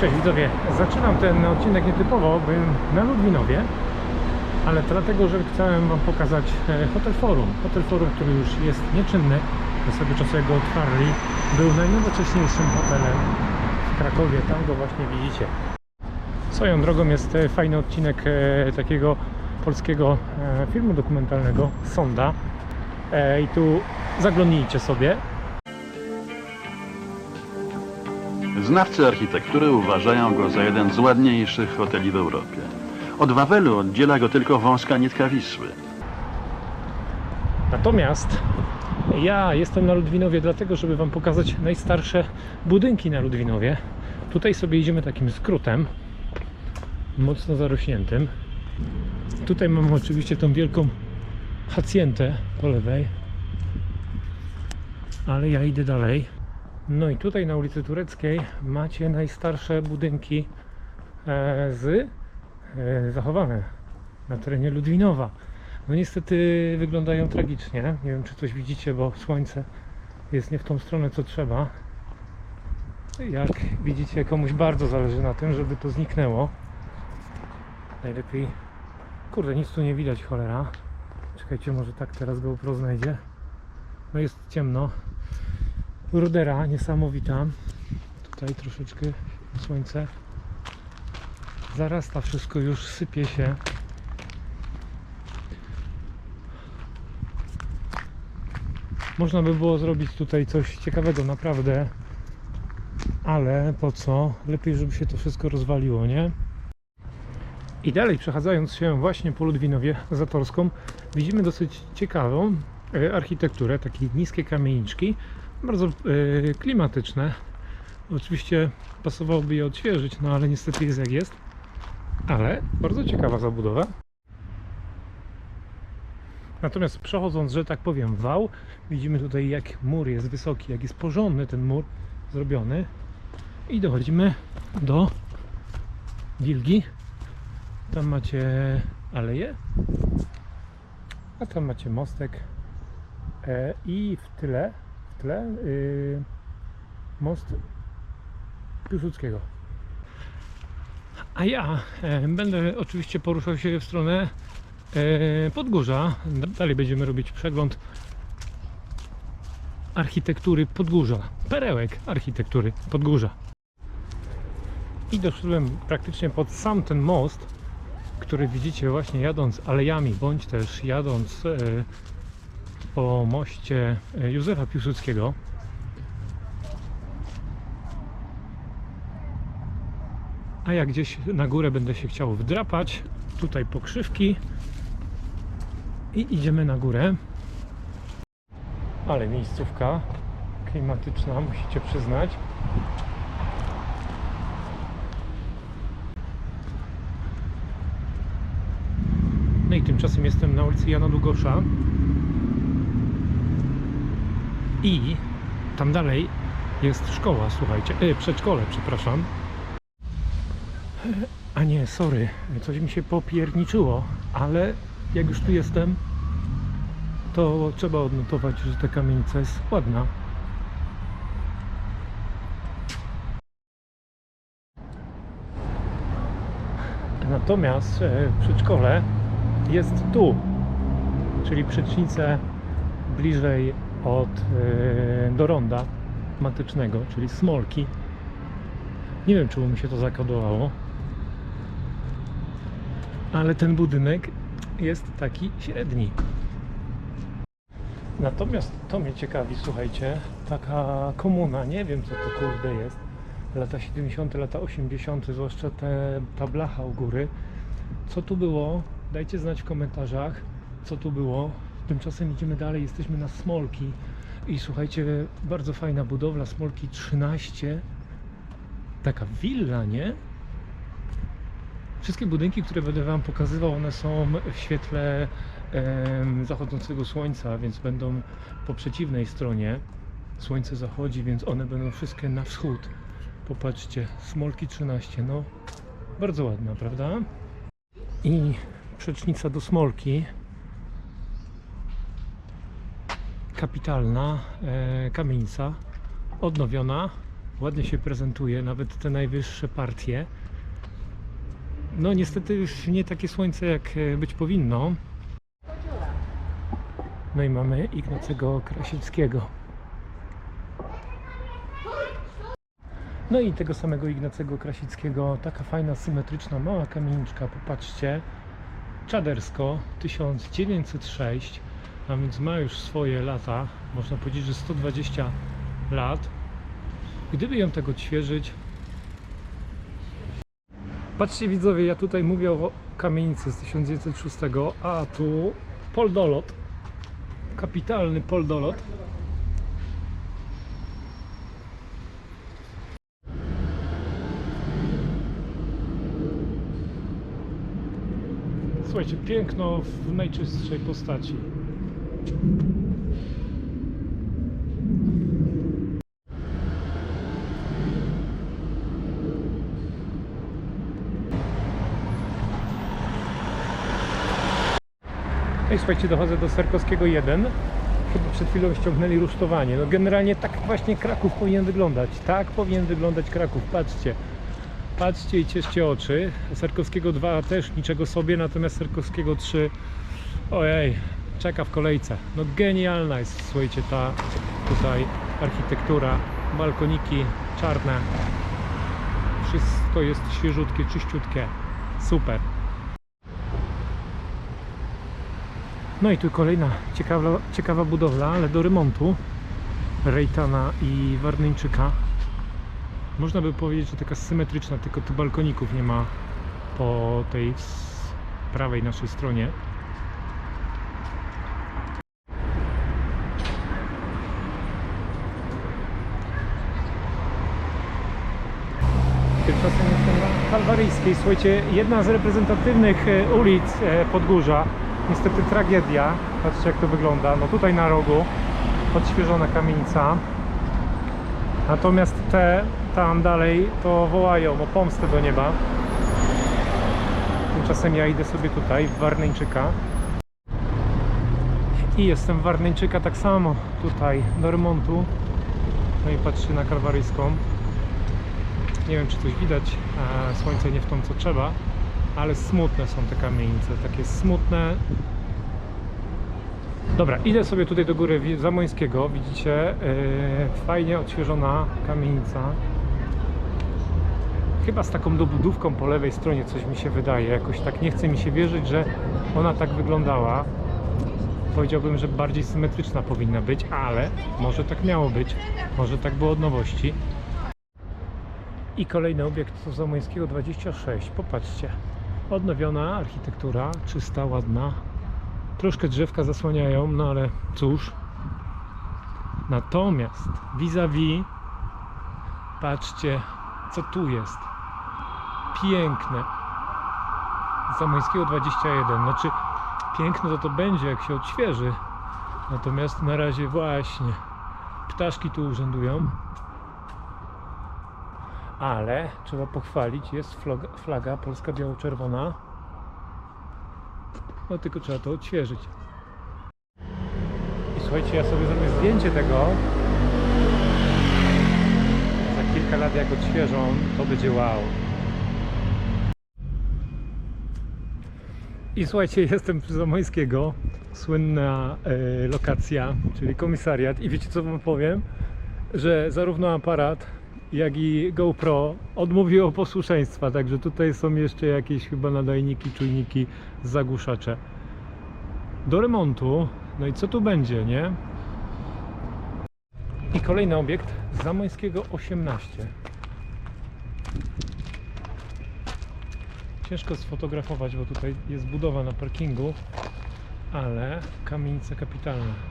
Cześć widzowie, zaczynam ten odcinek nietypowo, byłem na Ludwinowie, ale dlatego, że chciałem Wam pokazać e, Hotel Forum. Hotel Forum, który już jest nieczynny, do swego czasu jak go otwarli, był najnowocześniejszym hotelem w Krakowie, tam go właśnie widzicie. Swoją drogą jest e, fajny odcinek e, takiego polskiego filmu dokumentalnego, Sonda. I tu zaglądnijcie sobie. Znawcy architektury uważają go za jeden z ładniejszych hoteli w Europie. Od Wawelu oddziela go tylko wąska nitka Wisły. Natomiast ja jestem na Ludwinowie dlatego, żeby Wam pokazać najstarsze budynki na Ludwinowie. Tutaj sobie idziemy takim skrótem, mocno zarośniętym. Tutaj mamy oczywiście tą wielką hacjentę po lewej, ale ja idę dalej. No i tutaj na ulicy Tureckiej macie najstarsze budynki e, z e, zachowane na terenie Ludwinowa. No niestety wyglądają tragicznie. Nie wiem czy coś widzicie, bo słońce jest nie w tą stronę co trzeba. Jak widzicie, komuś bardzo zależy na tym, żeby to zniknęło. Najlepiej. Kurde, nic tu nie widać, cholera. Czekajcie, może tak teraz GoPro znajdzie. No jest ciemno. Rudera niesamowita. Tutaj troszeczkę słońce. Zarasta wszystko, już sypie się. Można by było zrobić tutaj coś ciekawego, naprawdę. Ale po co? Lepiej, żeby się to wszystko rozwaliło, nie? I dalej, przechadzając się właśnie po Ludwinowie Zatorską, widzimy dosyć ciekawą e, architekturę, takie niskie kamieniczki, bardzo e, klimatyczne. Oczywiście pasowałoby je odświeżyć, no ale niestety jest jak jest. Ale bardzo ciekawa zabudowa. Natomiast przechodząc, że tak powiem, wał, widzimy tutaj jak mur jest wysoki, jak jest porządny ten mur zrobiony. I dochodzimy do wilgi. Tam macie aleję, a tam macie mostek. E, I w tyle, tle y, most Piłsudskiego. A ja e, będę oczywiście poruszał się w stronę e, Podgórza. Dalej będziemy robić przegląd architektury Podgórza. Perełek architektury Podgórza. I doszedłem praktycznie pod sam ten most, który widzicie właśnie jadąc alejami, bądź też jadąc e, po moście e, Józefa Piłsudskiego. A jak gdzieś na górę będę się chciał wdrapać, tutaj pokrzywki i idziemy na górę. Ale miejscówka klimatyczna, musicie przyznać. No i tymczasem jestem na ulicy Jana Długosza. I tam dalej jest szkoła, słuchajcie. E, przedszkole, przepraszam. A nie, sorry, coś mi się popierniczyło, ale jak już tu jestem, to trzeba odnotować, że ta kamienica jest ładna. Natomiast e, przedszkole jest tu, czyli przecznicę bliżej od e, do ronda matycznego, czyli Smolki. Nie wiem, czemu mi się to zakodowało, ale ten budynek jest taki średni. Natomiast to mnie ciekawi, słuchajcie, taka komuna, nie wiem co to kurde jest, lata 70., lata 80., zwłaszcza te, ta blacha u góry. Co tu było? Dajcie znać w komentarzach, co tu było. Tymczasem idziemy dalej, jesteśmy na Smolki i słuchajcie, bardzo fajna budowla, Smolki 13, taka willa, nie? Wszystkie budynki, które będę Wam pokazywał, one są w świetle em, zachodzącego słońca, więc będą po przeciwnej stronie. Słońce zachodzi, więc one będą wszystkie na wschód. Popatrzcie, Smolki 13, no bardzo ładna, prawda? I przecznica do Smolki. Kapitalna e, kamienica, odnowiona. ładnie się prezentuje, nawet te najwyższe partie. No niestety już nie takie słońce jak e, być powinno. No i mamy Ignacego Krasieckiego. No i tego samego Ignacego Krasickiego, taka fajna, symetryczna, mała kamieniczka, popatrzcie, Czadersko 1906, a więc ma już swoje lata, można powiedzieć, że 120 lat. Gdyby ją tak odświeżyć, patrzcie widzowie, ja tutaj mówię o kamienicy z 1906, a tu poldolot, kapitalny poldolot. Słuchajcie, piękno w najczystszej postaci. I słuchajcie, dochodzę do Serkowskiego 1. Chyba przed chwilą ściągnęli rusztowanie. No generalnie tak właśnie Kraków powinien wyglądać. Tak powinien wyglądać Kraków. Patrzcie. Patrzcie i cieszcie oczy. Serkowskiego 2 też niczego sobie, natomiast Serkowskiego 3 ojej, czeka w kolejce. No genialna jest, słuchajcie, ta tutaj architektura, balkoniki czarne. Wszystko jest świeżutkie, czyściutkie. Super. No i tu kolejna ciekawa, ciekawa budowla, ale do remontu. Rejtana i Warneńczyka. Można by powiedzieć, że taka symetryczna, tylko tu balkoników nie ma po tej prawej naszej stronie. Tymczasem jestem na Kalwaryjskiej. Słuchajcie, jedna z reprezentatywnych e, ulic e, Podgórza. Niestety tragedia. Patrzcie jak to wygląda. No tutaj na rogu odświeżona kamienica. Natomiast te tam dalej to wołają o pomstę do nieba. Tymczasem ja idę sobie tutaj w Warneńczyka. I jestem w Warneńczyka tak samo tutaj do remontu. No i patrzcie na Kalwaryjską. Nie wiem czy coś widać, słońce nie w tą co trzeba, ale smutne są te kamienice, takie smutne. Dobra, idę sobie tutaj do góry Zamońskiego, widzicie, e, fajnie odświeżona kamienica. Chyba z taką dobudówką po lewej stronie coś mi się wydaje, jakoś tak nie chce mi się wierzyć, że ona tak wyglądała. Powiedziałbym, że bardziej symetryczna powinna być, ale może tak miało być, może tak było od nowości. I kolejny obiekt to Zamońskiego 26. Popatrzcie. Odnowiona architektura, czysta, ładna. Troszkę drzewka zasłaniają, no ale cóż. Natomiast vis-a-vis patrzcie, co tu jest. Piękne. Zamońskiego 21. Znaczy, piękne to to będzie, jak się odświeży. Natomiast na razie właśnie ptaszki tu urzędują ale trzeba pochwalić, jest flaga, flaga polska biało-czerwona. No tylko trzeba to odświeżyć. I słuchajcie, ja sobie zrobię zdjęcie tego. Za kilka lat jak odświeżą, to będzie wow. I słuchajcie, jestem przy Zamońskiego, słynna e, lokacja, czyli komisariat. I wiecie co wam powiem? Że zarówno aparat, jak i GoPro odmówiło posłuszeństwa, także tutaj są jeszcze jakieś chyba nadajniki, czujniki, zagłuszacze. Do remontu, no i co tu będzie, nie? I kolejny obiekt Zamońskiego 18. Ciężko sfotografować, bo tutaj jest budowa na parkingu, ale kamienice kapitalne.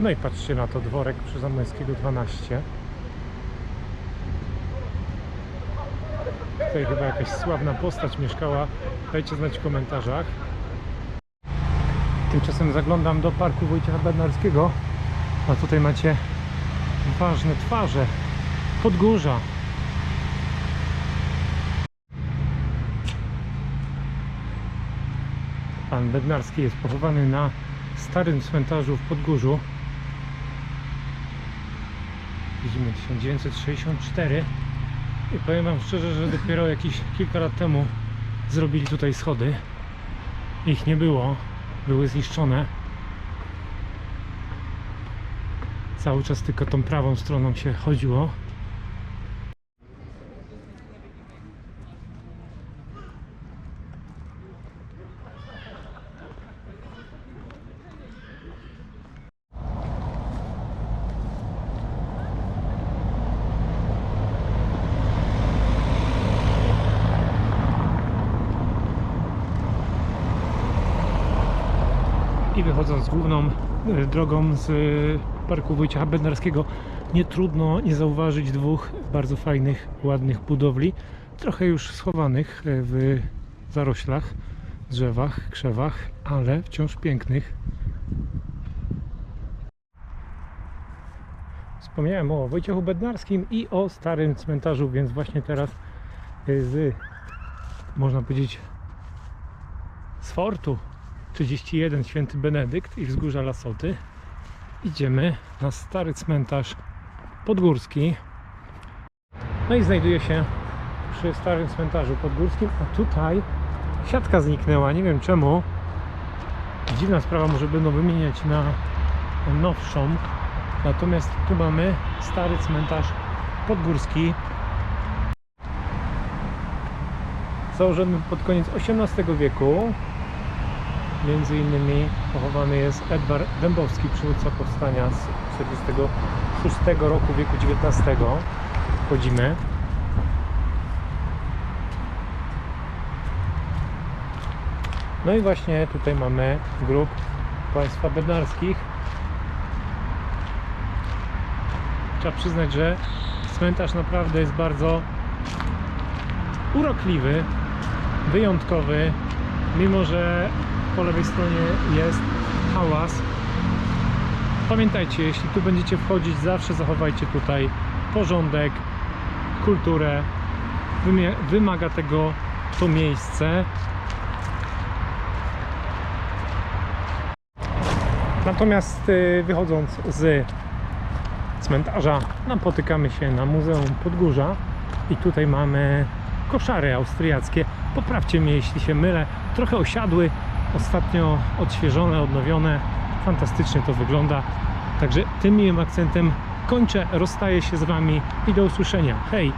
No i patrzcie na to, dworek przy Zamońskiego 12. Tutaj chyba jakaś sławna postać mieszkała. Dajcie znać w komentarzach. Tymczasem zaglądam do parku Wojciecha Bednarskiego. A tutaj macie ważne twarze Podgórza. Pan Bednarski jest pochowany na starym cmentarzu w Podgórzu. Widzimy 1964 i powiem Wam szczerze, że dopiero jakieś kilka lat temu zrobili tutaj schody. Ich nie było, były zniszczone. Cały czas tylko tą prawą stroną się chodziło. I wychodząc główną e, drogą z e, parku Wojciecha Bednarskiego, nie trudno nie zauważyć dwóch bardzo fajnych, ładnych budowli, trochę już schowanych e, w zaroślach, drzewach, krzewach, ale wciąż pięknych. Wspomniałem o Wojciechu Bednarskim i o starym cmentarzu, więc właśnie teraz z, można powiedzieć, z fortu 31 Święty Benedykt i wzgórza Lasoty. Idziemy na stary cmentarz podgórski. No i znajduje się przy starym cmentarzu podgórskim a tutaj siatka zniknęła, nie wiem czemu. Dziwna sprawa, może będą wymieniać na nowszą. Natomiast tu mamy stary cmentarz podgórski. Założony pod koniec XVIII wieku Między innymi pochowany jest Edward Dębowski, przywódca powstania z 1946 roku wieku XIX. Wchodzimy. No i właśnie tutaj mamy grób państwa bednarskich. Trzeba przyznać, że cmentarz naprawdę jest bardzo urokliwy, wyjątkowy, mimo że po lewej stronie jest hałas. Pamiętajcie, jeśli tu będziecie wchodzić, zawsze zachowajcie tutaj porządek, kulturę. Wymaga tego to miejsce. Natomiast y, wychodząc z cmentarza, napotykamy się na Muzeum Podgórza i tutaj mamy koszary austriackie. Poprawcie mnie, jeśli się mylę. Trochę osiadły, ostatnio odświeżone, odnowione. Fantastycznie to wygląda. Także tym miłym akcentem kończę, rozstaję się z Wami i do usłyszenia. Hej!